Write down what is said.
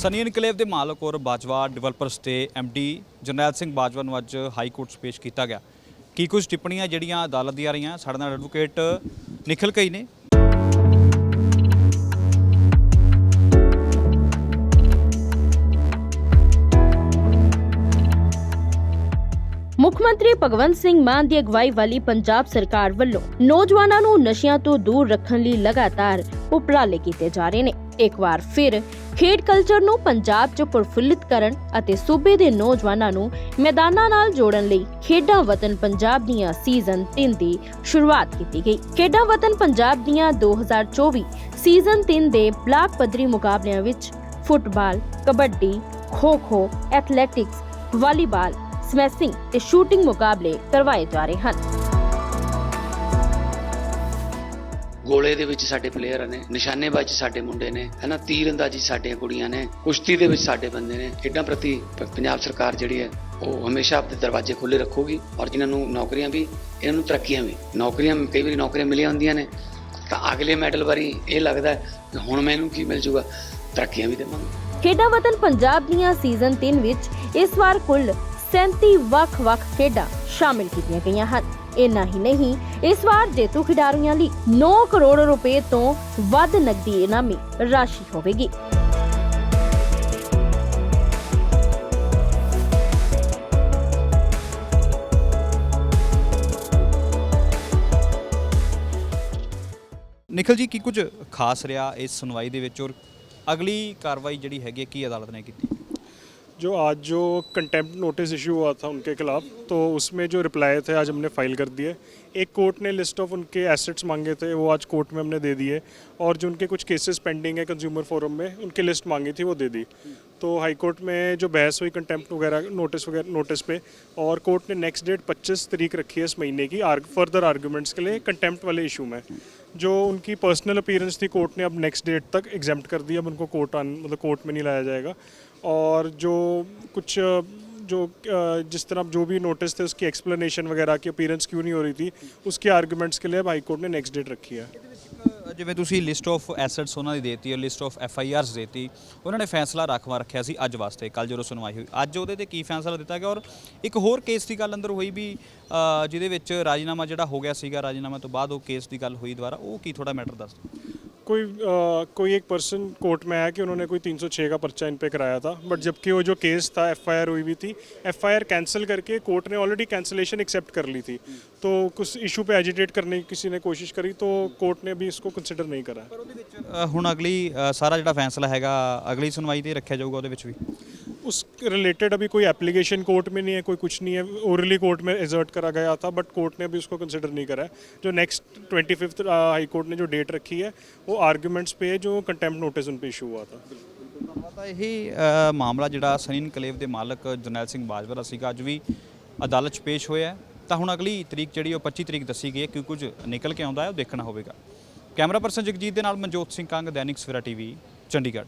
Sunny enclave ਦੇ ਮਾਲਕ ਔਰ ਬਾਜਵਾ ਡਿਵੈਲਪਰਸ ਤੇ ਡੀ ਜਰਨੈਲ ਸਿੰਘ ਬਾਜਵਾ ਨੂੰ ਅੱਜ ਹਾਈ ਕੋਰਟ 'ਚ ਪੇਸ਼ ਕੀਤਾ ਗਿਆ। ਕੀ ਕੁਝ ਟਿੱਪਣੀਆਂ ਜਿਹੜੀਆਂ ਅਦਾਲਤ ਦੀਆਂ ਰਹੀਆਂ, ਸਾਡੇ ਨਾਲ ਐਡਵੋਕੇਟ ਨਿਖਲ ਕਈ ਨੇ। ਮੁੱਖ ਮੰਤਰੀ ਭਗਵੰਤ ਸਿੰਘ ਮਾਨ ਦੀ ਅਗਵਾਈ ਵਾਲੀ ਪੰਜਾਬ ਸਰਕਾਰ ਵੱਲੋਂ ਨੌਜਵਾਨਾਂ ਨੂੰ ਨਸ਼ਿਆਂ ਤੋਂ ਦੂਰ ਰੱਖਣ ਲਈ ਲਗਾਤਾਰ ਉਪਰਾਲੇ ਕੀਤੇ ਜਾ ਰਹੇ ਨੇ। ਇੱਕ ਵਾਰ ਫਿਰ ਖੇਡ ਕਲਚਰ ਨੂੰ ਪੰਜਾਬ 'ਚ ਪ੍ਰਫੁੱਲਿਤ ਕਰਨ ਅਤੇ ਸੂਬੇ ਦੇ ਨੌਜਵਾਨਾਂ ਨੂੰ ਮੈਦਾਨਾਂ ਨਾਲ ਜੋੜਨ ਲਈ ਖੇਡਾਂ ਵਤਨ ਪੰਜਾਬ ਦੀਆਂ ਸੀਜ਼ਨ 3 ਦੀ ਸ਼ੁਰੂਆਤ ਕੀਤੀ ਗਈ। ਖੇਡਾਂ ਵਤਨ ਪੰਜਾਬ ਦੀਆਂ 2024 ਸੀਜ਼ਨ 3 ਦੇ ਬਲਾਕ ਪੱਧਰੀ ਮੁਕਾਬਲਿਆਂ ਵਿੱਚ football, kabaddi, kho-kho athletics volleyball smashing ਤੇ ਸ਼ੂਟਿੰਗ ਮੁਕਾਬਲੇ ਕਰਵਾਏ ਜਾ ਰਹੇ ਹਨ। ਗੋਲੇ ਦੇ ਵਿੱਚ ਸਾਡੇ ਪਲੇਅਰ ਨੇ, ਨਿਸ਼ਾਨੇਬਾਜ਼ੀ ਸਾਡੇ ਮੁੰਡੇ ਨੇ, ਹਨਾ ਤੀਰ ਅੰਦਾਜ਼ੀ ਸਾਡੀਆਂ ਕੁੜੀਆਂ ਨੇ, ਕੁਸ਼ਤੀ ਦੇ ਵਿੱਚ ਸਾਡੇ ਬੰਦੇ ਨੇ, ਖੇਡਾਂ ਪ੍ਰਤੀ ਪੰਜਾਬ ਸਰਕਾਰ ਜਿਹੜੀ ਹੈ, ਉਹ ਹਮੇਸ਼ਾ ਆਪਣੇ ਦਰਵਾਜ਼ੇ ਖੁੱਲੇ ਰੱਖੂਗੀ ਔਰ ਜਿਨ੍ਹਾਂ ਨੂੰ ਨੌਕਰੀਆਂ ਵੀ, ਇਹਨਾਂ ਨੂੰ ਤਰੱਕੀਆਂ ਵੀ, ਨੌਕਰੀਆਂ, ਕਈ ਵਾਰੀ ਨੌਕਰੀਆਂ ਮਿਲੀਆਂ ਹੁੰਦੀਆਂ ਨੇ, ਤਾਂ ਅਗਲੇ ਮੈਡਲ ਵਾਰੀ ਇਹ ਲੱਗਦਾ ਹੈ ਕਿ ਹੁਣ ਮੈਨੂੰ ਕੀ ਮਿਲ ਜੂਗਾ, ਤਰੱਕੀਆਂ ਵੀ ਦੇਵਾਂਗੇ। ਖੇਡਾਂ ਵਤਨ ਪੰਜਾਬ ਦੀਆਂ ਸੀਜ਼ਨ 3 ਵਿੱਚ ਇਸ ਵਾਰ ਕੁੱਲ 37 ਵੱਖ-ਵੱਖ ਖੇਡਾਂ ਸ਼ਾਮਿਲ ਕੀਤੀਆਂ ਗਈਆਂ ਹਨ। ਇੰਨਾ ਹੀ ਨਹੀਂ ਇਸ ਵਾਰ ਜੇਤੂ ਖਿਡਾਰੀਆਂ ਲਈ 9 ਕਰੋੜ ਰੁਪਏ ਤੋਂ ਵੱਧ ਨਕਦੀ ਇਨਾਮੀ ਰਾਸ਼ੀ ਹੋਵੇਗੀ। ਨਿਖਲ ਜੀ ਕੀ ਕੁਝ ਖਾਸ ਰਿਹਾ ਇਸ ਸੁਣਵਾਈ ਦੇ ਵਿੱਚ ਔਰ ਅਗਲੀ ਕਾਰਵਾਈ ਜਿਹੜੀ ਹੈਗੀ ਹੈ, ਕੀ ਅਦਾਲਤ ਨੇ ਕੀਤੀ? जो आज जो कंटेम्प्ट नोटिस इशू हुआ था उनके खिलाफ तो उसमें जो रिप्लाई थे आज हमने फ़ाइल कर दिए। एक कोर्ट ने लिस्ट ऑफ़ उनके एसेट्स मांगे थे वो आज कोर्ट में हमने दे दिए। और जो उनके कुछ केसेस पेंडिंग है कंज्यूमर फोरम में उनकी लिस्ट मांगी थी वो दे दी। तो हाई कोर्ट में जो बहस हुई कंटेम्प्ट वगैरह नोटिस वगैरह नोटिस पे और कोर्ट ने नेक्स्ट डेट 25 तारीख रखी है इस महीने की आर्ग, फर्दर आर्ग्यूमेंट्स के लिए कंटेम्प्ट वाले इशू में। जो उनकी पर्सनल अपीयरेंस थी कोर्ट ने अब नेक्स्ट डेट तक एग्जाम्प्ट कर दी अब उनको कोर्ट आन मतलब कोर्ट में नहीं लाया जाएगा। और जो कुछ अ, जो अ, जिस तरह जो भी नोटिस थे उसकी एक्सप्लेनेशन वगैरह की अपीयरेंस क्यों नहीं हो रही थी उसके आर्गूमेंट्स के लिए अब हाई कोर्ट ने नेक्स्ट डेट रखी है ਅ, ਜਿਵੇਂ ਤੁਸੀਂ ਲਿਸਟ ਆਫ ਐਸੈਟਸ ਉਹਨਾਂ ਦੀ ਦੇਤੀ ਹੈ list of F I Rs ਦੇਤੀ ਉਹਨਾਂ ਨੇ ਫੈਸਲਾ ਰਾਖਵਾ ਰੱਖਿਆ ਸੀ ਅੱਜ ਵਾਸਤੇ ਕੱਲ ਜਦੋਂ ਸੁਣਵਾਈ ਹੋਈ ਅੱਜ ਉਹਦੇ ਤੇ ਕੀ ਫੈਸਲਾ ਦਿੱਤਾ ਗਿਆ ਔਰ ਇੱਕ ਹੋਰ ਕੇਸ ਦੀ ਗੱਲ ਅੰਦਰ ਹੋਈ ਵੀ ਅ, ਜਿਹਦੇ ਵਿੱਚ ਰਾਜੀਨਾਮਾ ਜਿਹੜਾ ਹੋ ਗਿਆ ਸੀਗਾ ਰਾਜੀਨਾਮਾ ਤੋਂ ਬਾਅਦ ਉਹ ਕੇਸ ਦੀ ਗੱਲ ਹੋਈ ਦੁਬਾਰਾ ਉਹ ਕੀ ਥੋੜਾ ਮੈਟਰ ਦੱਸ ਦਿਓ कोई अ, कोई एक पर्सन कोर्ट में आया कि उन्होंने कोई 306 का पर्चा इन पे कराया था बट जबकि वो जो केस था एफआईआर हुई हुई थी एफआईआर कैंसिल करके कोर्ट ने ऑलरेडी कैंसिलेशन एक्सेप्ट कर ली थी तो कुछ इशू पे एजिटेट करने की किसी ने कोशिश करी तो कोर्ट ने भी इसको कंसिडर नहीं करा ਪਰ ਉਹਦੇ ਵਿੱਚ ਅ, ਹੁਣ ਅਗਲੀ ਅ, ਸਾਰਾ ਜਿਹੜਾ ਫੈਸਲਾ ਹੈਗਾ ਅਗਲੀ ਸੁਣਵਾਈ ਤੇ ਰੱਖਿਆ ਜਾਊਗਾ ਉਹਦੇ ਵਿੱਚ भी उस रिलेटेड अभी कोई एप्लीकेशन कोर्ट में नहीं है कोई कुछ नहीं है ओरली कोर्ट में एजर्ट करा गया था बट कोर्ट ने अभी उसको कंसिडर नहीं करा है जो next twenty fifth high court ने जो डेट रखी है वो आर्ग्यूमेंट्स पे है जो कंटेम्प्ट नोटिस उन पे इशू हुआ था ਧੰਨਵਾਦ ਤਾਂ ਇਹੀ ਅ, ਮਾਮਲਾ ਜਿਹੜਾ ਸਨੀ ਇਨਕਲੇਵ ਦੇ ਮਾਲਕ ਜਰਨੈਲ ਸਿੰਘ ਬਾਜਵਾ ਦਾ ਸੀਗਾ ਅੱਜ ਵੀ ਅਦਾਲਤ 'ਚ ਪੇਸ਼ ਹੋਇਆ ਹੈ। ਤਾਂ ਹੁਣ ਅਗਲੀ ਤਰੀਕ ਜਿਹੜੀ ਉਹ 25 ਤਰੀਕ ਦੱਸੀ ਗਈ ਹੈ ਕਿ ਕੁਝ ਨਿਕਲ ਕੇ ਆਉਂਦਾ ਹੈ ਉਹ ਦੇਖਣਾ ਹੋਵੇਗਾ ਕੈਮਰਾ ਪਰਸਨ ਜਗਜੀਤ ਦੇ ਨਾਲ ਮਨਜੋਤ ਸਿੰਘ ਕੰਗ ਦੈਨਿਕ ਸਵੇਰਾ ਟੀਵੀ ਚੰਡੀਗੜ੍ਹ